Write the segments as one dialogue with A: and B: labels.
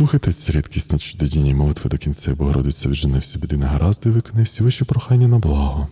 A: Слухайте ці рідкісні чудодійні молитви до кінця, Богородиця віджене всі біди негаразди і виконає всі ваші прохання на благо.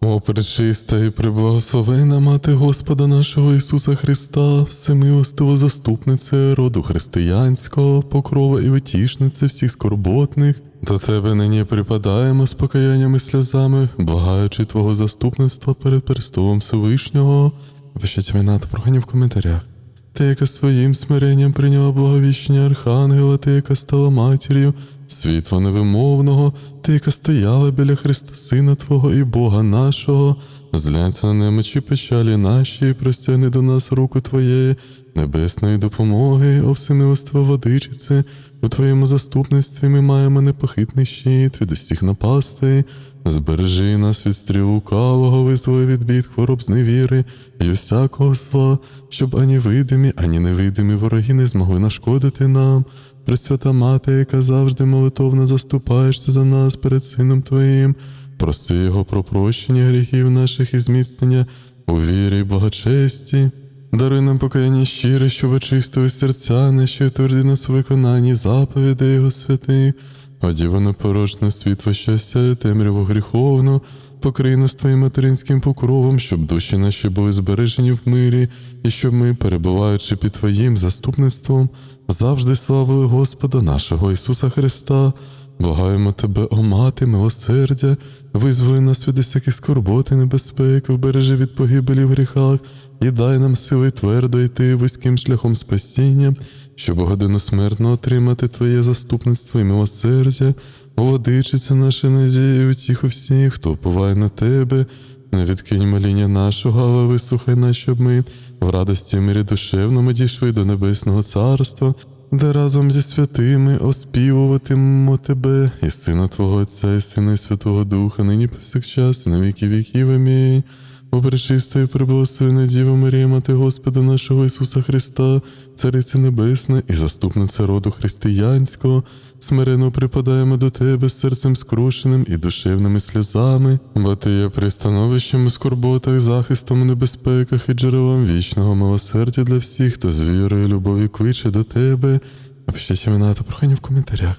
A: О, пречиста і приблагословена мати Господа нашого Ісуса Христа, всемилостива заступниця роду християнського, покрова і витішниця всіх скорботних. До тебе нині припадаємо з покаянням і сльозами, благаючи Твого заступництва перед престолом Всевишнього. Пишіть імена та прохання в коментарях. Ти, яка своїм смиренням прийняла благовіщення Архангела, ти, яка стала матір'ю світла невимовного, ти, яка стояла біля Христа Сина Твого і Бога нашого, зляться на немочі печалі наші, і простягни до нас руку Твоєї, небесної допомоги, о всемилоства водичице, у Твоєму заступництві ми маємо непохитний щит від усіх напастей. Збережи нас від стріл лукавого, від бід хвороб зневіри і усякого зла, щоб ані видимі, ані невидимі вороги не змогли нашкодити нам. Пресвята Мати, яка завжди молитовно заступаєшся за нас перед Сином Твоїм, проси Його про прощення гріхів наших і зміцнення у вірі й благочесті. Даруй нам покаяння щире, щоб очистили серця наші, тверди нас у виконанні заповідей Його святих. Одіво непорочне світло щастя і темряву гріховну, покрий нас твоїм материнським покровом, щоб душі наші були збережені в мирі, і щоб ми, перебуваючи під Твоїм заступництвом, завжди славили Господа нашого Ісуса Христа. Благаємо Тебе, о мати, милосердя, визволи нас від усяких скорбот і небезпек, вбережи від погибелі в гріхах і дай нам сили твердо йти вузьким шляхом спасіння, щоб годину смертно отримати Твоє заступництво і милосердя, Владичиця наша надія і утіху всіх, хто уповає на Тебе, не відкинь моління нашого, але вислухай нас, щоб ми в радості мирі душевному дійшли до Небесного Царства, де разом зі святими оспівуватимемо Тебе, і Сина Твого Отця, і Сина і Святого Духа, нині повсякчас, і на віки віків. Амінь. О пречиста і приблагословена Діва Марія, Мати Господа нашого Ісуса Христа, Цариця Небесна і заступниця роду християнського, смирено припадаємо до Тебе серцем скрушеним і душевними сльозами, бо Ти є пристановищем у скорботах, захистом у небезпеках і джерелом вічного милосердя для всіх, хто з вірою і любов'ю кличе до Тебе. Напишіть імена та прохання в коментарях.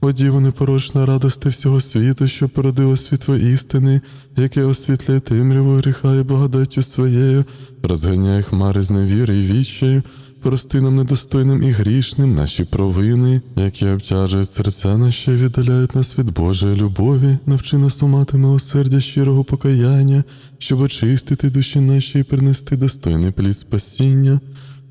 A: О Діво непорочна радости всього світу, що породило світло істини, яке освітлює темряву гріха і благодаттю своєю, розганяє хмари з невіри і віччаю, прости нам недостойним і грішним наші провини, які обтяжують серця наші, віддаляють нас від Божої любові, навчи нас умати милосердя щирого покаяння, щоб очистити душі наші і принести достойний плід спасіння.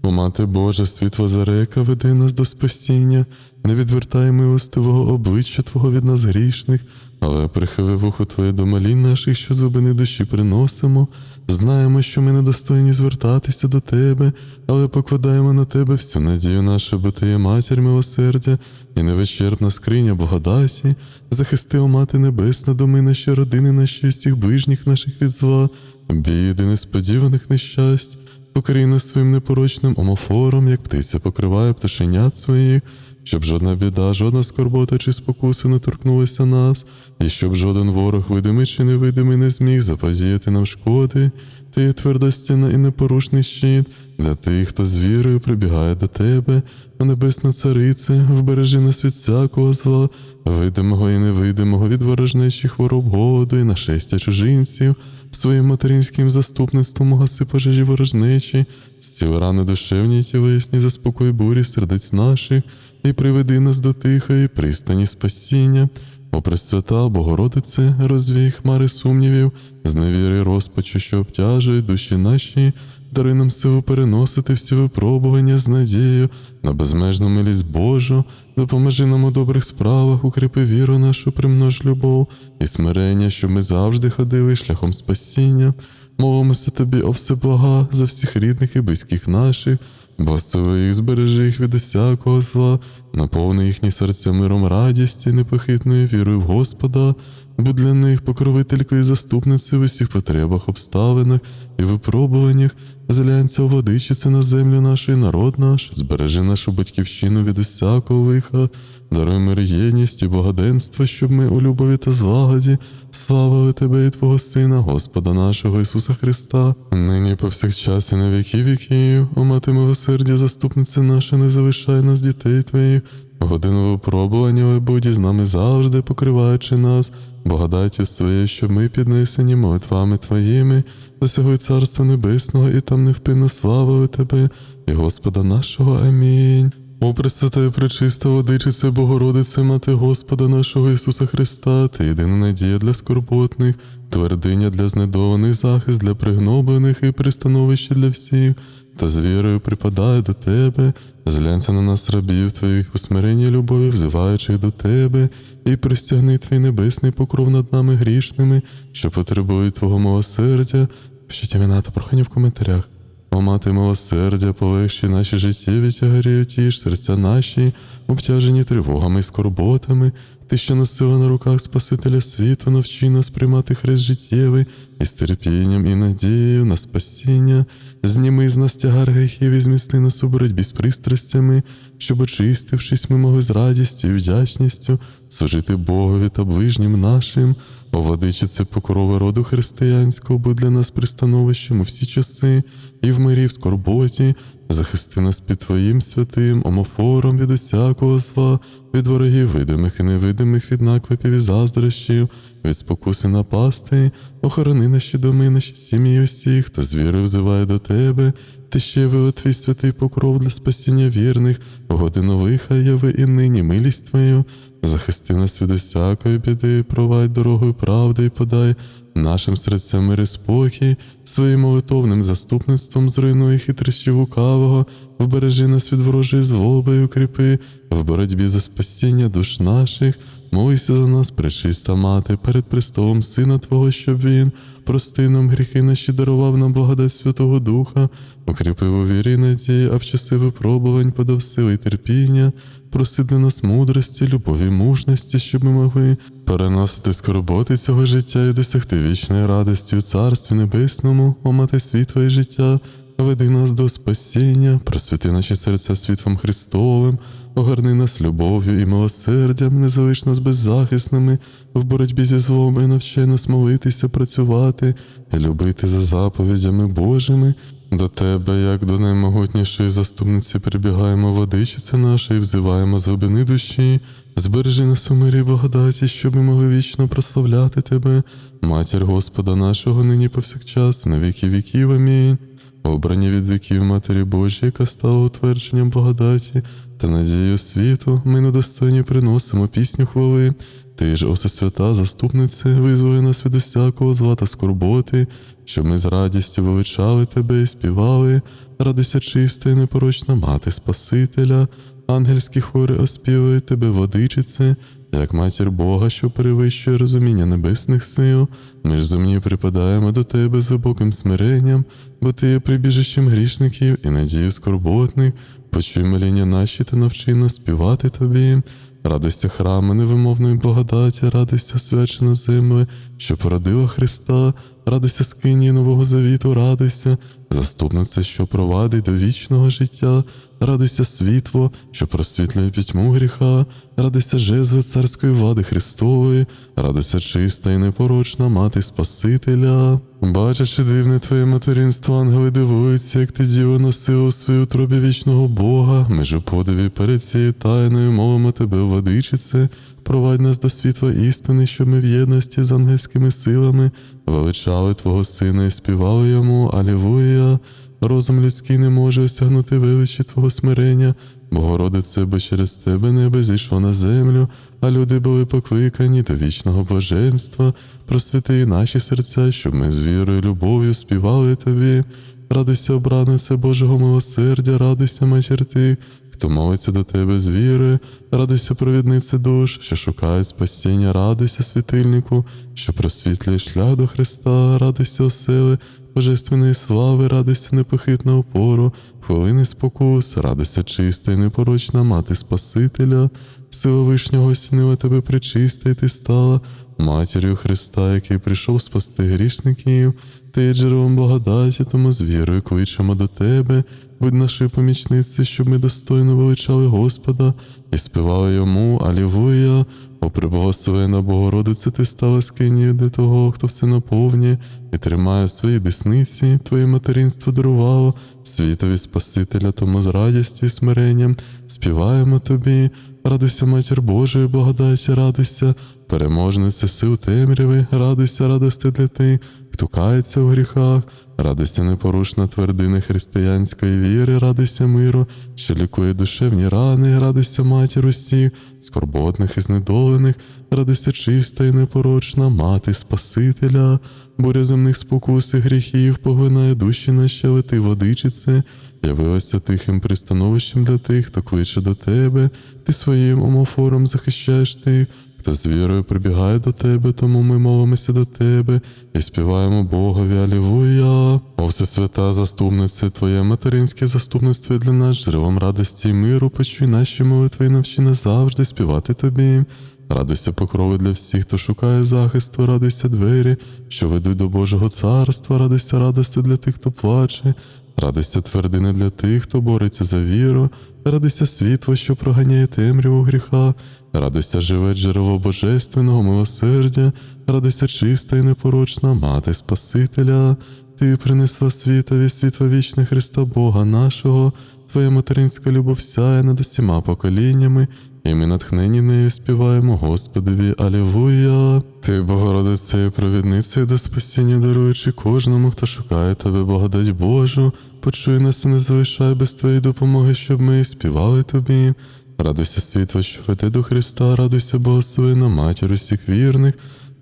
A: О, Мати Божа, світло зарека веде нас до спасіння, не відвертай милостивого обличчя Твого від нас грішних, але прихили вухо Твоє до молінь наших, що зубини душі приносимо. Знаємо, що ми недостойні звертатися до Тебе, але покладаємо на Тебе всю надію нашу, бо Ти є матір милосердя і невичерпна скриня благодаті. Захисти, о Мати Небесна, доми наші родини, наші всіх ближніх наших від зла, біди несподіваних нещасть. Покрий нас своїм непорочним омофором, як птиця покриває пташенят своїх, щоб жодна біда, жодна скорбота чи спокуси не торкнулися нас, і щоб жоден ворог, видимий чи невидимий, не зміг заподіяти нам шкоди. Ти тверда стіна і непорушний щит для тих, хто з вірою прибігає до тебе, о небесна царице, вбережи нас від всякого зла, видимого і невидимого, від ворожнечих хвороб голоду і нашестя чужинців, своїм материнським заступництвом угаси пожежі ворожнечі, зціли рани душевні й тілесні, заспокой бурі сердець наших, і приведи нас до тихої пристані спасіння. О Пресвята, Богородице, розвій хмари сумнівів, зневіри розпачу, що обтяжують душі наші, дари нам силу переносити всі випробування з надією на безмежну милість Божу, допоможи нам у добрих справах, укріпи віру нашу, примнож любов і смирення, щоб ми завжди ходили шляхом спасіння. Молимося тобі, о всеблага, за всіх рідних і близьких наших, благослови їх, збережи їх від усякого зла, наповни їхні серця миром радісті, непохитною вірою в Господа, будь для них покровителькою і заступницею в усіх потребах, обставинах і випробуваннях, зглянься у водичиці на землю нашу і народ наш, збережи нашу батьківщину від усякого лиха, даруй мир єдність і благоденство, щоб ми у любові та злагоді славили Тебе і Твого Сина, Господа нашого Ісуса Христа, нині повсякчас і на віки віків, о мати милосердя, заступниця наша, не залишай нас, дітей Твоїх, Годину випробування, ой, будь із нами завжди, покриваючи нас, благодаттю своєю, щоб ми піднесені молитвами Твоїми, досягли Царства Небесного і там невпинно славили Тебе, і Господа нашого. Амінь. О, Пресвята пречиста водичице, Богородице, Мати Господа нашого Ісуса Христа, ти єдина надія для скорботних, твердиня для знедованих, захист для пригноблених і пристановище для всіх, то з вірою припадає до Тебе, зглянься на нас рабів Твоїх у смиренні любові, взиваючих до Тебе, і простягни Твій небесний покров над нами грішними, що потребують Твого милосердя. Пишіть імена та прохання в коментарях. О, мати милосердя, полегші наші життєві тягарі, утіш серця наші, обтяжені тривогами і скорботами, ти, що носила на руках Спасителя світу, навчи нас приймати хрест життєвий із терпінням і надією на спасіння, зніми з нас тягар гріхів і змісти нас у боротьбі з пристрастями, щоб, очистившись, ми могли з радістю і вдячністю служити Богові та ближнім нашим. О, владичице покрови роду християнського, будь для нас пристановищем у всі часи, і в мирі, в скорботі, захисти нас під Твоїм святим омофором від усякого зла, від ворогів видимих і невидимих, від наклепів і заздрощів, від спокуси напасти, охорони наші доми, наші сім'ї усіх, хто з віри взиває до Тебе, ти ще вили твій святий покров для спасіння вірних, годину лиха яви і нині милість Твою, захисти нас від усякої біди, провадь дорогою правди і подай нашим серцям мир і спокій, своїм молитовним заступництвом зруйнуй хитрощі лукавого, вбережи нас від ворожої злоби і укріпи, в боротьбі за спасіння душ наших, молися за нас, пречиста мати, перед престолом Сина Твого, щоб Він прости нам гріхи наші, дарував нам благодать Святого Духа, укріпив у вірі надії, а в часи випробувань подав сили терпіння, проси для нас мудрості, любові, мужності, щоб ми могли переносити скорботи цього життя і досягти вічної радості у Царстві Небесному, о мати світла і життя, веди нас до спасіння, просвіти наші серця світлом Христовим, огорни нас любов'ю і милосердям, не залиш нас беззахисними в боротьбі зі злом і навчай нас молитися, працювати, і любити за заповідями Божими. До тебе, як до наймогутнішої заступниці, прибігаємо водичиця наша і взиваємо з глибини душі. Збережи нас у мирі благодаті, щоб ми могли вічно прославляти тебе, матір Господа нашого, нині повсякчас, на віки віків. Амінь. Обрані від віків Матері Божій, яка стала утвердженням благодаті та надією світу, ми недостойні приносимо пісню хвали. Ти ж, о всесвята, заступнице, визволи нас від усякого зла та скорботи, щоб ми з радістю величали тебе і співали, радися чиста і непорочна мати Спасителя, ангельські хори оспівують тебе, водичице, як матір Бога, що перевищує розуміння небесних сил, ми ж земні припадаємо до тебе з глибоким смиренням, бо ти є прибіжищем грішників і надію скорботних, почуй моління наші та навчи нас співати тобі. Радуйся храми невимовної благодаті, радуйся свячена земле, що породила Христа, радуйся скині Нового Завіту, радуйся, заступниця, що провадить до вічного життя, радуйся світло, що просвітлює пітьму гріха, радуйся жезли царської влади Христової, радуйся чиста і непорочна мати Спасителя. Бачачи дивне твоє материнство, ангели дивуються, як ти діво носила у своїй утробі вічного Бога. Ми ж у подиві перед цією тайною мовимо тебе, владичице, провадь нас до світла істини, щоб ми в єдності з ангельськими силами величали Твого Сина і співали йому Алілуя. Розум людський не може осягнути величі Твого смирення, Богородице, бо через тебе небо зійшло на землю, а люди були покликані до вічного блаженства. Просвіти наші серця, щоб ми з вірою, любов'ю співали тобі. Радуйся, обранице Божого милосердя, радуйся, матір тих, хто молиться до тебе з віри, радуйся, провіднице душ, що шукають спасіння, радуйся, світильнику, що просвітлює шлях до Христа, радуйся, осели, божественної слави, радуйся, непохитна опору, хвилини спокус, радуйся чиста і непорочна мати Спасителя, сила вишнього осінила тебе причиста, і ти стала матір'ю Христа, який прийшов спасти грішників, ти джерелом благодаті, тому з вірою кличемо до тебе, будь нашою помічницею, щоб ми достойно величали Господа і співали йому Алілуя. О, приблагословена Богородице, ти стала скинію для того, хто все наповнює і тримає в своїй десниці, твоє материнство дарувало світові Спасителя, тому з радістю і смиренням співаємо тобі. Радуйся, матір Божої, благодаті, радуйся, переможниця сил темряви, радуйся, радости для тих, хто в гріхах, радуйся непорушна твердина християнської віри, радуйся миру, що лікує душевні рани, радуйся матір усіх, скорботних і знедолених, радуйся чиста і непорочна, мати Спасителя, буря земних спокус і гріхів, поглинає душі наші, ти водичице, явилася тихим пристановищем для тих, хто кличе до тебе, ти своїм омофором захищаєш тих, хто з вірою прибігає до тебе, тому ми молимося до тебе і співаємо Богові Алілуя. О Всесвята заступниця, Твоє материнське заступництво для нас, джерелом радості і миру, почуй наші молитви і навчи нас завжди співати тобі. Радуйся покрови для всіх, хто шукає захисту, радуйся двері, що ведуть до Божого царства, радуйся радости для тих, хто плаче, радуйся твердини для тих, хто бореться за віру, радуйся світло, що проганяє темряву гріха, радуйся живе джерело божественного милосердя, радуйся чиста і непорочна мати Спасителя. Ти принесла світові світло вічне Христа Бога нашого, Твоя материнська любов сяє над усіма поколіннями, і ми натхнені нею співаємо Господові Алівуя. Ти, Богородице, і провідницею до спасіння, даруючи кожному, хто шукає тебе, благодать Божу, почуй нас і не залишай без твоєї допомоги, щоб ми співали тобі. Радуйся світло, що веде до Христа, радуйся, Богословина, матір усіх вірних,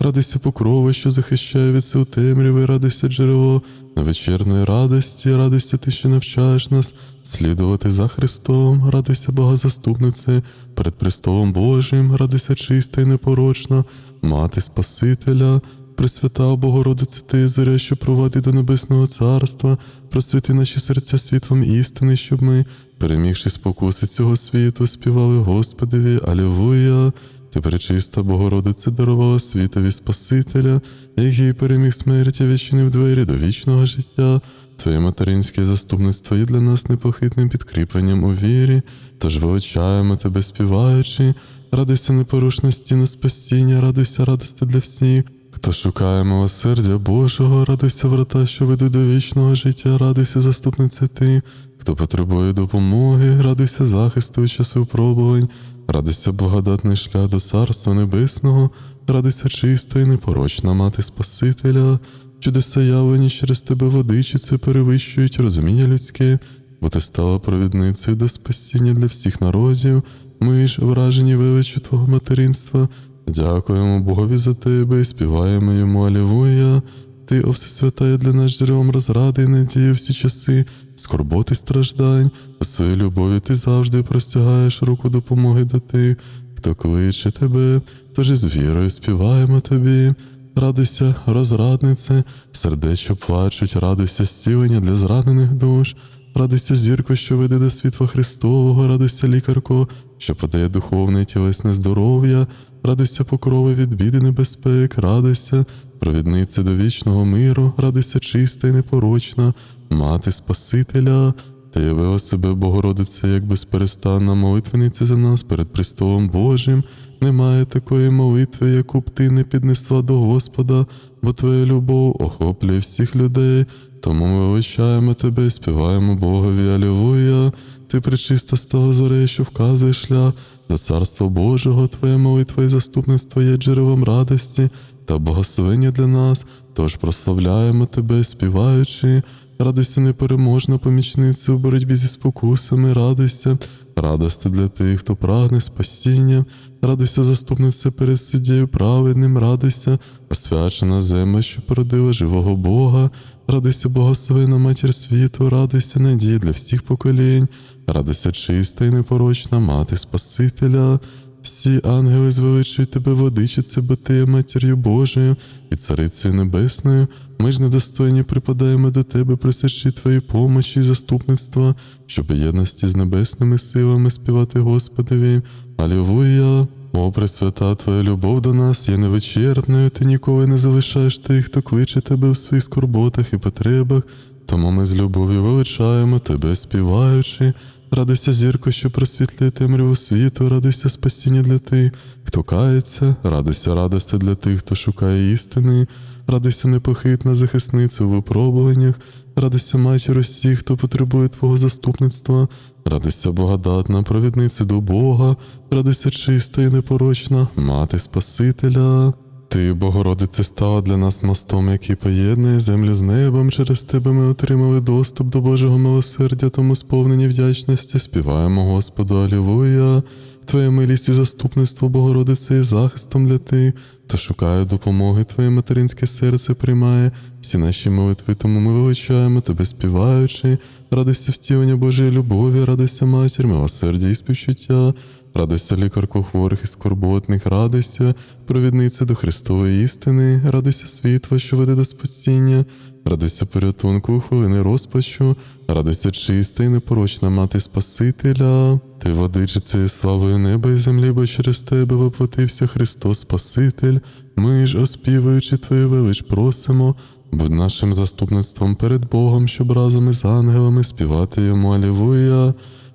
A: радуйся покрови, що захищає від сил темряви, радуйся джерело невечерної радості, радуйся ти, що навчаєш нас слідувати за Христом, радуйся Бога заступнице перед престолом Божим, радуйся чиста і непорочна, мати Спасителя. Пресвята Богородице ти, зоря, що провадить до Небесного Царства, просвіти наші серця світлом істини, щоб ми, перемігши спокуси цього світу, співали Господеві, Алілуя. Ти пречиста Богородице дарувала світові Спасителя, який переміг смерть і відчинив двері до вічного життя. Твоє материнське заступництво є для нас непохитним підкріпленням у вірі, тож величаємо тебе, співаючи, радуйся непорушна стіна спасіння, радуйся радости для всіх. Хто шукає милосердя Божого, радуйся врата, що ведуть до вічного життя, радуйся, заступниця ти, хто потребує допомоги, радуйся захисту у час випробувань, радуйся благодатний шлях до Царства Небесного, радуйся чиста і непорочна мати Спасителя, чудеса явлені через тебе водичиці перевищують розуміння людське, бо ти стала провідницею до спасіння для всіх народів, ми ж вражені величчю Твого материнства. Дякуємо Богові за тебе і співаємо йому Алілуя. Ти, о Всесвята, є для нас джерелом розради і надії всі часи, скорботи страждань. У своїй любові ти завжди простягаєш руку допомоги до тих, хто кличе тебе, тож із вірою співаємо тобі. Радуйся, розраднице, сердець, що плачуть, радуйся зцілення для зранених душ, радуйся зірко, що веде до світла Христового, радуйся лікарко, що подає духовне і тілесне здоров'я, радуйся покрови від біди небезпек, радуйся, провідниця до вічного миру, радуйся чиста і непорочна, мати Спасителя. Ти явила себе, Богородиця, як безперестанна молитвениця за нас перед престолом Божим. Немає такої молитви, яку б ти не піднесла до Господа, бо твоя любов охоплює всіх людей. Тому ми величаємо тебе співаємо Богові Алілуя. Ти причиста стала зорею, що вказує шлях до царства Божого, твоя молитва і заступництво є джерелом радості та благословення для нас. Тож прославляємо тебе, співаючи. Радуйся непереможна помічницю у боротьбі зі спокусами, радуйся, радости для тих, хто прагне спасіння, радуйся, заступниця перед суддєю праведним, радуйся, освячена земля, що породила живого Бога, радуйся, Богословина матір світу, радуйся, надія для всіх поколінь, радуйся чиста і непорочна мати Спасителя. Всі ангели звеличують тебе, водичице, бо ти є матір'ю Божою і царицею небесною. Ми ж недостойні припадаємо до тебе, просячи твої помочі і заступництва, щоб єдності з небесними силами співати Господові. Алілуя! О, Пресвята, Твоя любов до нас є невичерпною, ти ніколи не залишаєш тих, хто кличе тебе у своїх скорботах і потребах. Тому ми з любов'ю величаємо тебе, співаючи. Радуйся, зірко, що просвітлює темряву світу, радуйся спасіння для тих, хто кається, радуйся радости для тих, хто шукає істини, радуйся непохитна захисниця у випробуваннях, радуйся матір усіх, хто потребує Твого заступництва, радуйся благодатна, провідниця до Бога, радуйся чиста і непорочна, мати Спасителя. Ти, Богородице, стала для нас мостом, який поєднує землю з небом. Через тебе ми отримали доступ до Божого милосердя, тому сповнені вдячності. Співаємо Господу, Алілуя. Твоя милість і заступництво, Богородице, є захистом для тих, хто шукає допомоги, Твоє материнське серце приймає всі наші молитви, тому ми величаємо Тебе, співаючи, радуйся втілення Божої любові, радуйся матір, милосердя і співчуття, радуйся лікарку хворих і скорботних, радуйся, провідниця до Христової істини, радуйся світла, що веде до спасіння, радуйся порятунку хвилини розпачу, радуйся чиста і непорочна мати Спасителя. Ти водичицею славою неба і землі, бо через тебе воплотився Христос Спаситель. Ми ж, оспівуючи Твою велич, просимо, будь нашим заступництвом перед Богом, щоб разом із ангелами співати йому Алілуя.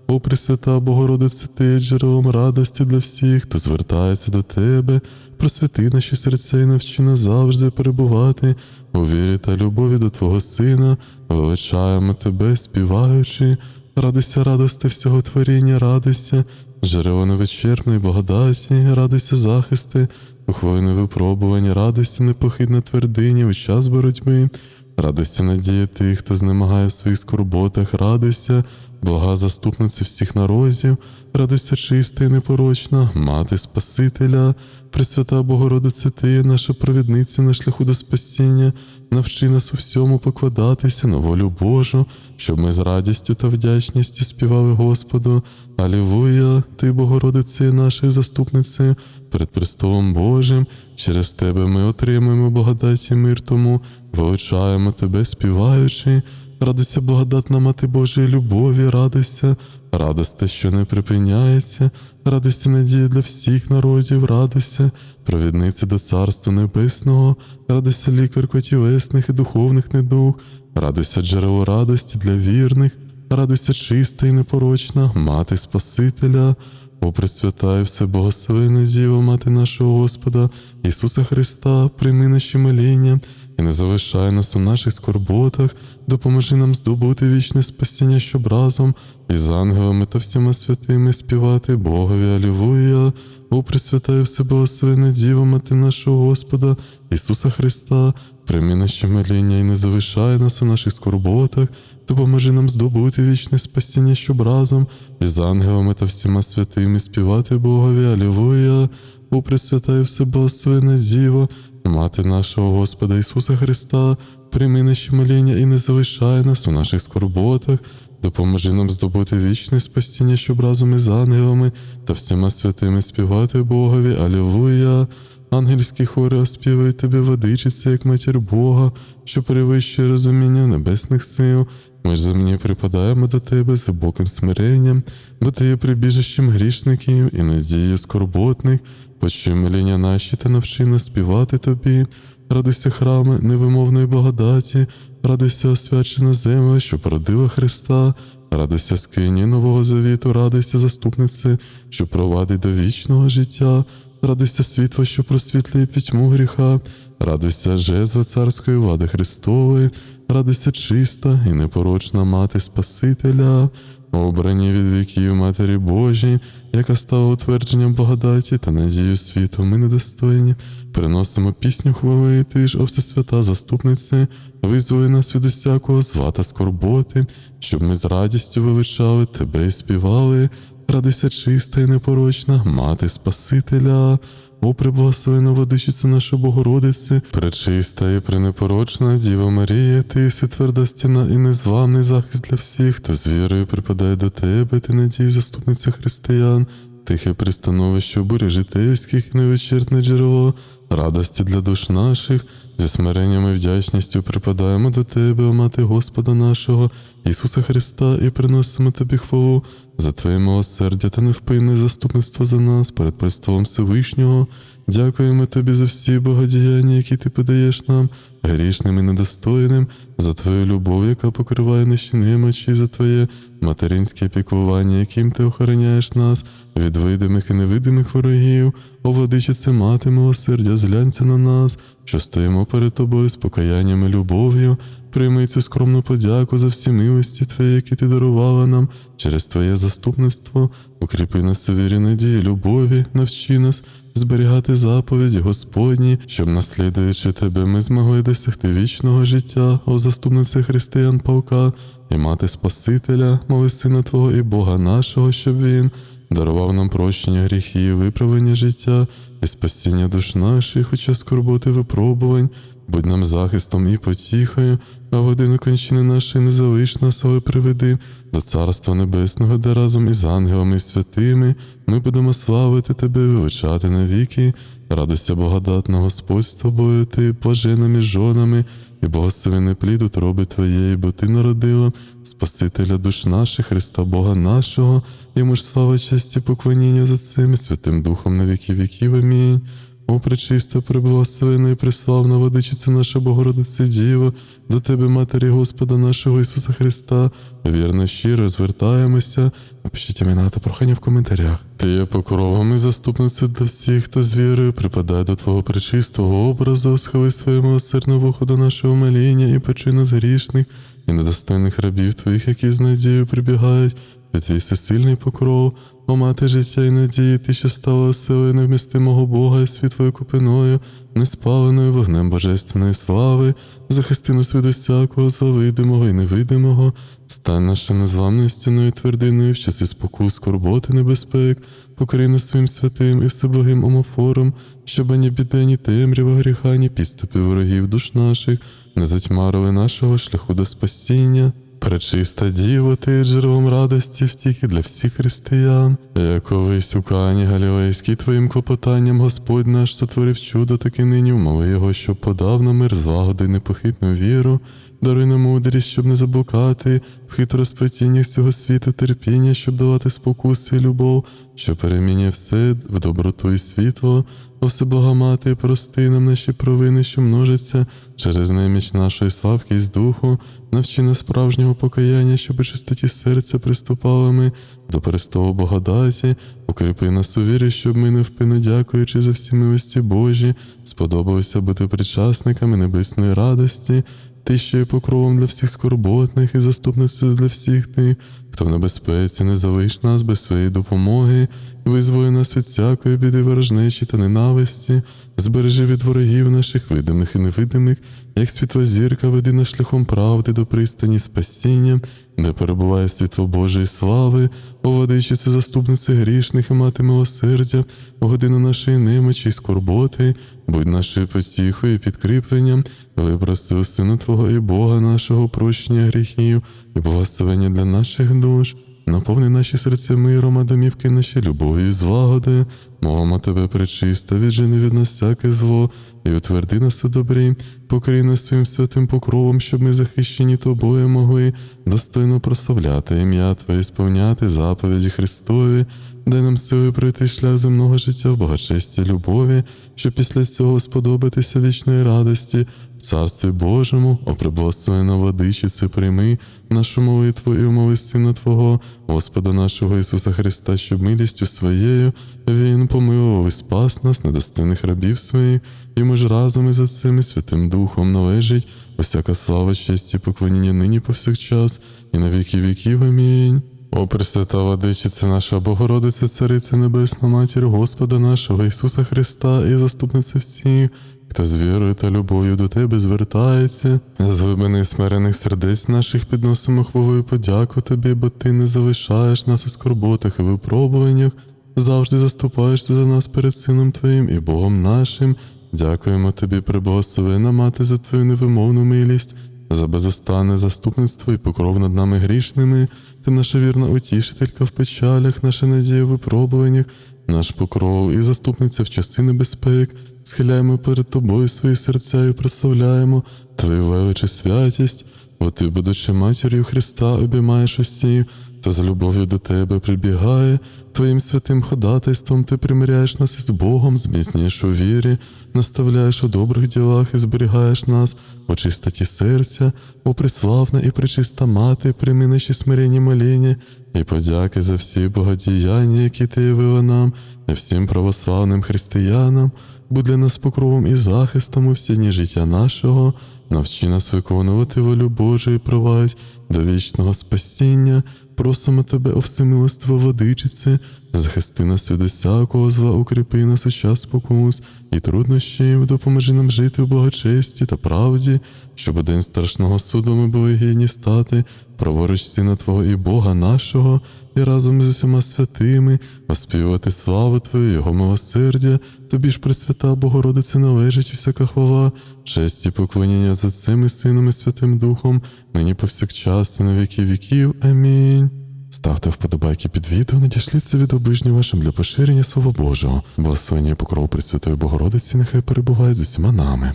A: О, Пресвята Богородице, ти джерелом радості для всіх, хто звертається до тебе, просвіти наші серця і навчи нас завжди перебувати у вірі та любові до Твого Сина, величаємо тебе, співаючи, радуйся, радости всього творіння, радуйся, джерело невичерпної благодаті, радуйся захисти, у хвилини випробування, радуйся, непохитна твердиня у час боротьби, радуйся надія тих, хто знемагає в своїх скорботах, радуйся, блага заступниці всіх народів, радуйся чиста і непорочна, мати Спасителя, Пресвята Богородице, Ти наша провідниця на шляху до спасіння, навчи нас у всьому покладатися на волю Божу, щоб ми з радістю та вдячністю співали Господу. Алілуя, Ти, Богородице, є нашою заступницею перед престолом Божим. Через Тебе ми отримуємо благодать і мир, тому величаємо Тебе, співаючи. Радуйся, благодатна мати Божої любові, радуйся, радости, що не припиняється, радуйся надія для всіх народів, радуйся, провідниця до Царства Небесного, радуйся лікарко тілесних і духовних недуг, радуйся джерело радості для вірних, радуйся чиста і непорочна, мати Спасителя. О, Пресвята все Богословена Діво, мати нашого Господа, Ісуса Христа, прийми наші моління і не залишай нас у наших скорботах, допоможи нам здобути вічне спасіння, щоб разом із ангелами та всіма святими співати Богові Алілуя. О, Пресвята і все Богословена Діво, мати нашого Господа, Ісуса Христа, прийми наші моління і не залишай нас у наших скорботах, допоможи нам здобути вічне спасіння, щоб разом із ангелами та всіма святими співати Богові Алілуя. О, Пресвята і все Богословена Діво, Мати нашого Господа Ісуса Христа, прийми наші моління і не залишай нас у наших скорботах, допоможи нам здобути вічне спасіння, щоб разом із ангелами та всіма святими співати Богові. Алілуя! Ангельські хори оспівають тобі водичиця, як матір Бога, що перевищує розуміння небесних сил. Ми ж земні припадаємо до тебе з глибоким смиренням, бо ти є прибіжищем грішників і надією скорботних. Почуй моління наші та навчи нас співати тобі. Радуйся, храми невимовної благодаті, радуйся, освячена земля, що породила Христа, радуйся скині нового завіту, радуйся, заступниці, що провадить до вічного життя, радуйся світло, що просвітлює пітьму гріха, радуйся жезла царської влади Христової, радуйся чиста і непорочна мати Спасителя. Обрані від віків Матері Божій, яка стала утвердженням благодаті та надію світу, ми недостойні. Приносимо пісню хвали, ти ж, о всесвята заступниці, визволи нас від усякого зла та скорботи, щоб ми з радістю величали тебе і співали. Радуйся чиста і непорочна, мати Спасителя. О, приблагословена водичиця наша Богородице, пречиста і пренепорочна Діва Марія, ти єси тверда стіна і незламний захист для всіх, хто з вірою припадає до тебе, ти надій, заступниця християн, тихе пристановище бурі житейських невичерпне джерело, радості для душ наших, зі смиренням і вдячністю припадаємо до тебе, о мати Господа нашого, Ісуса Христа, і приносимо тобі хвалу за Твоє милосердя та невпинне заступництво за нас перед престолом Всевишнього. Дякуємо тобі за всі богодіяння, які ти подаєш нам грішним і недостойним, за Твою любов, яка покриває наші немочі, за Твоє материнське піклування, яким Ти охороняєш нас від видимих і невидимих ворогів, о владичице мати милосердя, зглянься на нас, що стоїмо перед Тобою з покаянням і любов'ю. Прийми цю скромну подяку за всі милості Твої, які ти дарувала нам через Твоє заступництво, укріпи нас у вірі надії, любові, навчи нас зберігати заповіді Господні, щоб, наслідуючи Тебе, ми змогли досягти вічного життя, о заступнице християн Павка, і мати Спасителя, моли Сина Твого і Бога нашого, щоб Він дарував нам прощення гріхів, виправлення життя і спасіння душ наших у час скорботи випробувань, будь нам захистом і потіхою, а в годину кончини нашої не залиш нас, але приведи до Царства Небесного, де разом із ангелами і святими ми будемо славити Тебе, і величати навіки. Радуйся благодатна Господь з тобою, ти блаженними жонами, і благословений плід утроби Твоєї, бо Ти народила Спасителя душ наших, Христа Бога нашого, йому ж слава честь і поклоніння за цим Святим Духом на віки віків. Амінь. О, пречиста, преблагословена і преславна водичиця наша Богородиця Діва, до Тебе, Матері Господа нашого Ісуса Христа, вірно, щиро звертаємося. Напишіть імена та прохання в коментарях. Ти є покровом і заступницею для всіх, хто з вірою припадає до Твого пречистого образу, схили своє милосердне вухо до нашого моління і печи нас грішних і недостойних рабів Твоїх, які з надією прибігають твій всесильний покров, о мати життя і надії, ти, що стала силою невмістимого Бога і світлою купиною, неспаленою вогнем божественної слави, захисти нас від усякого завидимого і невидимого, стань наша незламною стіною твердиною в часи спокус, скорботи, небезпек, покорі нас своїм святим і всеблагим омофором, щоб ані біди, ні темрява гріха, ні підступи ворогів душ наших, не затьмарили нашого шляху до спасіння. Пречиста діво, ти джерелом радості втіхи для всіх християн, як колись у Кані Галілейській твоїм клопотанням Господь наш сотворив чудо, таки нині умови його, щоб подав на мир злагоди непохитну віру, даруй нам мудрість, щоб не заблукати в хитросплетіннях цього світу терпіння, щоб давати спокуси і любов, що перемінює все в доброту і світло. О всеблага мати, прости нам наші провини, що множаться через неміч нашої славкість духу, навчи нас справжнього покаяння, щоб чистоті серця приступали ми до престолу благодаті, укріпи нас у вірі, щоб ми невпинно дякуючи за всі милості Божі, сподобалося бути причасниками небесної радості, ти, ще є покровом для всіх скорботних і заступницею для всіх тих, хто в небезпеці не залиш нас без своєї допомоги, визволи нас від всякої біди ворожнечі та ненависті, збережи від ворогів наших видимих і невидимих, як світла зірка веди нас шляхом правди до пристані спасіння, де перебуває світло Божої слави, о водичице заступниці грішних і мати милосердя, у годину нашої немочі й скорботи, будь нашою потіхою і підкріпленням, випроси у Сина Твого і Бога нашого прощення гріхів і благословення для наших душ. Наповни наші серця миром, а домівки наші любов'ю і злагодою. Молимо тебе пречиста, віджени від нас всяке зло, і утверди нас у добрі, покорі нас своїм святим покровом, щоб ми захищені тобою могли достойно прославляти ім'я Твоє, сповняти заповіді Христові, дай нам сили пройти шлях земного життя в благочесті любові, щоб після цього сподобатися вічної радості, Царстві Божому, о приблагословена владичице, прийми нашу молитву і умови Сина Твого, Господа нашого Ісуса Христа, щоб милістю своєю Він помилував і спас нас, недостойних рабів своїх, йому ж разом із Отцем і Святим Духом належить усяка слава, честь і поклоніння нині повсякчас, і на віки віків. Амінь. О, Пресвята Владичице наша Богородиця, Цариця Небесна, Матір Господа нашого Ісуса Христа і заступниця всіх, хто з вірою та любов'ю до Тебе звертається, з глибини смирених сердець наших підносимо хвалу і подяку Тобі, бо Ти не залишаєш нас у скорботах і випробуваннях, завжди заступаєшся за нас перед Сином Твоїм і Богом нашим. Дякуємо Тобі, преблагословена мати, за Твою невимовну милість, за безостанне заступництво і покров над нами грішними. Ти наша вірна утішителька в печалях, наша надія в випробуваннях, наш покров і заступниця в часи небезпек. Схиляємо перед тобою свої серця і прославляємо Твою велич і святість, бо ти, будучи матір'ю Христа, обіймаєш усі, хто з любов'ю до тебе прибігає, Твоїм святим ходатайством ти примиряєш нас із Богом, зміцнюєш у вірі, наставляєш у добрих ділах і зберігаєш нас у чистоті серця, о приславна і пречиста мати, прийми наші смиренні моління і подяки за всі богодіяння, які ти явила нам, і всім православним християнам, будь для нас покровом і захистом у всі дні життя нашого, навчи нас виконувати волю Божу і провадь до вічного спасіння. Просимо тебе, о всемилоство владичице, захисти нас від усякого зла, укріпи нас у час спокус і труднощів, допоможи нам жити в благочесті та правді, щоб день страшного суду ми були гідні стати, праворуч Сина Твого і Бога нашого, і разом з усіма святими оспівувати славу Твою, Його милосердя, тобі ж Пресвята Богородице належить всяка хвала, честь і поклоніння за Отцем і Сином і Святим Духом, нині повсякчас і на віки віків. Амінь. Ставте вподобайки під відео, надішліться від оближніх вашим для поширення Слова Божого. Благословення і покров Пресвятої Богородиці нехай перебувають з усіма нами.